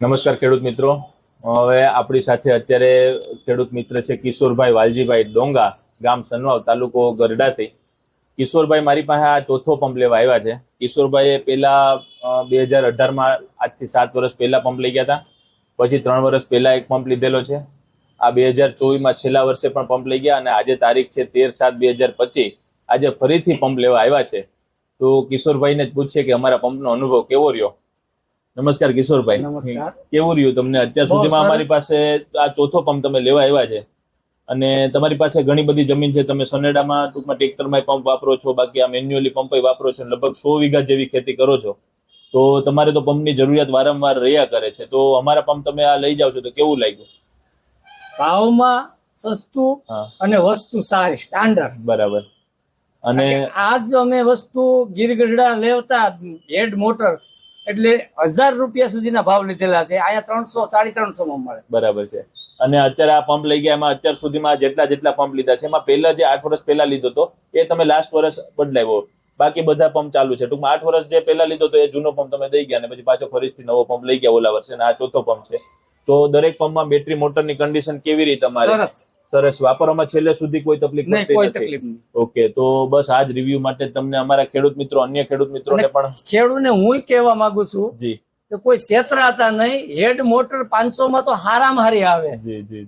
નમસ્કાર ખેડૂત મિત્રો. હવે આપણી સાથે અત્યારે ખેડૂત મિત્ર છે કિશોરભાઈ વાલજીભાઈ ડોંગા, ગામ સનવાવ, તાલુકો ગરડાથી. કિશોરભાઈ મારી પાસે આ ચોથો પંપ લેવા આવ્યા છે. કિશોરભાઈએ પહેલા બે હજાર અઢારમાં આજથી સાત વર્ષ પહેલા પંપ લઈ ગયા હતા. પછી ત્રણ વર્ષ પહેલા એક પંપ લીધેલો છે. આ બે હજાર ચોવીસમાં છેલ્લા વર્ષે પણ પંપ લઈ ગયા અને આજે તારીખ છે તેર સાત બે હજાર પચીસ. આજે ફરીથી પંપ લેવા આવ્યા છે. તો કિશોરભાઈને જ પૂછીએ કે અમારા પંપનો અનુભવ કેવો રહ્યો? નમસ્કાર કિશોરભાઈ. કેવું રહ્યું તમને? અત્યાર સુધીમાં અમારી પાસે આ ચોથો પંપ તમે લેવા આવ્યા છે. અને તમારી પાસે ઘણી બધી જમીન છે. તમે સનેડામાં ટૂંકમાં ટ્રેક્ટરમાં પંપ વાપરો છો બાકી આ મેન્યુઅલી પંપ વાપરો છો લગભગ સો વીઘા જેવી ખેતી કરો છો. તો તમારે તો પંપની જરૂરિયાત વારંવાર રહ્યા કરે છે. તો અમારા પંપ તમે આ લઈ જાઓ છો. તો કેવું લાગ્યું? ભાવમાં સસ્તું અને વસ્તુ સારી સ્ટાન્ડર્ડ બરાબર. અને આજ અમે વસ્તુ ગીરગઢડા લેવતા હેડ મોટર એટલે હજાર રૂપિયા સુધીના ભાવ લીધેલા છે. આયા ત્રણસો સાડી ત્રણસો માં મળે. બરાબર છે. અને અત્યારે આ પંપ લઈ ગયા એમાં અત્યાર સુધીમાં જેટલા જેટલા પંપ લીધા છે. એમાં પહેલા જે આઠ વર્ષ પહેલા લીધો હતો એ તમે લાસ્ટ વર્ષ બદલાવ્યો. બાકી બધા પંપ ચાલુ છે. ટૂંકમાં આઠ વર્ષ જે પહેલા લીધો હતો એ જૂનો પંપ તમે દઈ ગયા ને પછી પાછો ફરીથી નવો પંપ લઈ ગયા ઓલા વર્ષે અને આ ચોથો પંપ છે. તો દરેક પંપમાં બેટરી મોટરની કન્ડિશન કેવી રીતે તમારે? સરસ. સરસ. વાપરવામાં છેલ્લે સુધી કોઈ તકલીફ નહીં કોઈ તકલીફ નહીં. ઓકે તો બસ આ રિવ્યુ માટે તમને અમારા ખેડૂત મિત્રો અન્ય ખેડૂત મિત્રોને પણ ખેડૂતને હું કહેવા માંગુ છું જી. કે કોઈ છેતરાતા નહીં હેડ મોટર પાંચસો માં તો હારામ હારી આવે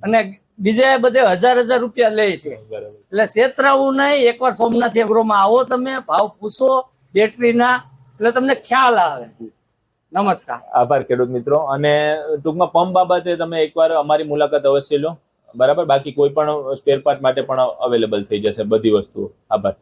અને બીજા બધે હજાર હજાર રૂપિયા લે છે. બરાબર. એટલે છેતરાવું નહીં એકવાર સોમનાથ એગ્રોમાં આવો તમે ભાવ પૂછો બેટરીના એટલે તમને ખ્યાલ આવે. નમસ્કાર. આભાર ખેડૂત મિત્રો. અને ટૂંકમાં પંપ બાબતે તમે એકવાર અમારી મુલાકાત અવશ્ય લો. બરાબર? બાકી કોઈ પણ સ્પેર પાર્ટ માટે પણ અવેલેબલ થઈ જશે બધી વસ્તુઓ. આભાર.